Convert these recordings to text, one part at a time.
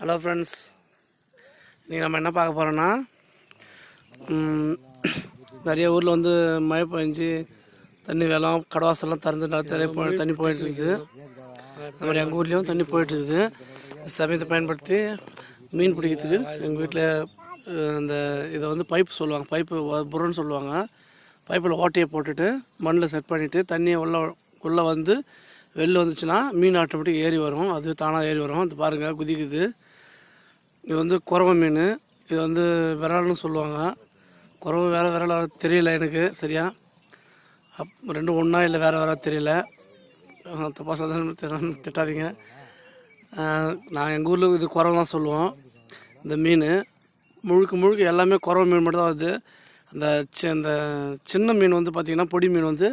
Hello friends இன்றைக்கி நம்ம என்ன பார்க்க போகிறோன்னா நிறைய ஊரில் வந்து மழை பெஞ்சு தண்ணி வெள்ளம் கடவாசெல்லாம் திறந்து தண்ணி போ தண்ணி போயிட்டுருக்குது. அது அந்த மாதிரி எங்கள் ஊர்லேயும் தண்ணி போயிட்டுருக்குது. சமயத்தை பயன்படுத்தி மீன் பிடிக்கிறதுக்கு எங்கள் வீட்டில் அந்த இதை வந்து பைப் சொல்லுவாங்க. பைப்பு புறன்னு சொல்லுவாங்க. பைப்பில் ஓட்டையை போட்டுட்டு மண்ணில் செட் பண்ணிவிட்டு தண்ணியை உள்ள உள்ளே வந்து வெளில வந்துச்சுன்னா மீன் ஆட்டோமேட்டிக் ஏறி வரும். அது தானாக ஏறி வரும். அது பாருங்கள் குதிக்குது. இது வந்து குறவ மீன். இது வந்து விரல்னு சொல்லுவாங்க. குறவு வேறு விரல தெரியல எனக்கு சரியா? அப் ரெண்டும் ஒன்றா இல்லை வேறு வேறு தெரியல. தப்பாக சொல்ல திட்டாதீங்க. நான் எங்கள் ஊரில் இது குறவை தான் சொல்லுவோம். இந்த மீன் முழுக்க முழுக்க எல்லாமே குறவை மீன் மட்டும் தான் வருது. அந்த சி அந்த சின்ன மீன் வந்து பார்த்திங்கன்னா பொடி மீன் வந்து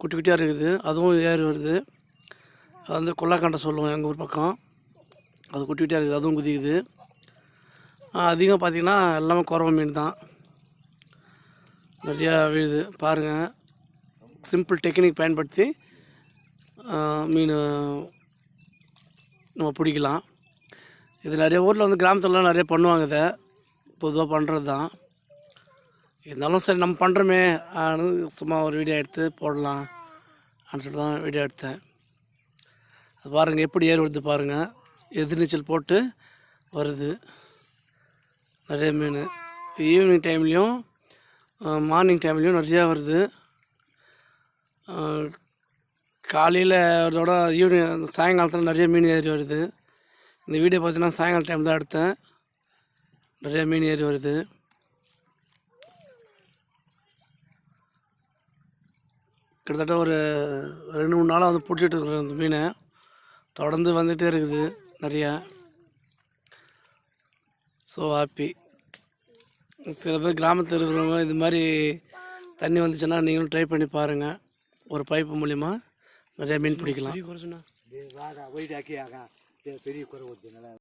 குட்டி குட்டியாக இருக்குது. அதுவும் ஏறி வருது. அது வந்து கொல்லாக்காண்டை சொல்லுவோம் எங்கள் ஊர் பக்கம். அது குட்டி குட்டியாக இருக்குது அதுவும் குதிக்குது. அதிகமாக அதிகம் பார்த்திங்கன்னா எல்லாமே குறவ மீன் தான். நிறையா விழுது. பாருங்கள் சிம்பிள் டெக்னிக் பயன்படுத்தி மீன் நம்ம பிடிக்கலாம். இது நிறைய ஊரில் வந்து கிராமத்துலலாம் நிறைய பண்ணுவாங்க இதை. பொதுவாக பண்ணுறது தான். இருந்தாலும் சரி நம்ம பண்ணுறோமே சும்மா ஒரு வீடியோ எடுத்து போடலாம். அப்படின்னு சொல்லிட்டு தான் வீடியோ எடுத்தேன். பாருங்கள் எப்படி ஏறி வருது பாருங்கள் எதிர்நீச்சல் போட்டு வருது. நிறைய மீன். ஈவினிங் டைம்லேயும் மார்னிங் டைம்லேயும் நிறையா வருது. காலையில் அதோட ஈவினிங் சாயங்காலத்தில் நிறைய மீன் ஏறி வருது. இந்த வீடியோ பார்த்தீங்கன்னா சாயங்காலம் டைம் தான் எடுத்தேன். நிறைய மீன் ஏறி வருது. கிட்டத்தட்ட ஒரு ரெண்டு மூணு நாளாக வந்து பிடிச்சிட்டு இருக்கிறேன் அந்த மீனை. தொடர்ந்து வந்துகிட்டே இருக்குது நிறையா. ஸோ ஹாப்பி சில பேர் கிராமத்தில் இருக்கிறவங்க இது மாதிரி தண்ணி வந்துச்சுன்னா நீங்களும் ட்ரை பண்ணி பாருங்கள் ஒரு பைப்பு மூலிமா நிறையா மீன் பிடிக்கலாம். பெரிய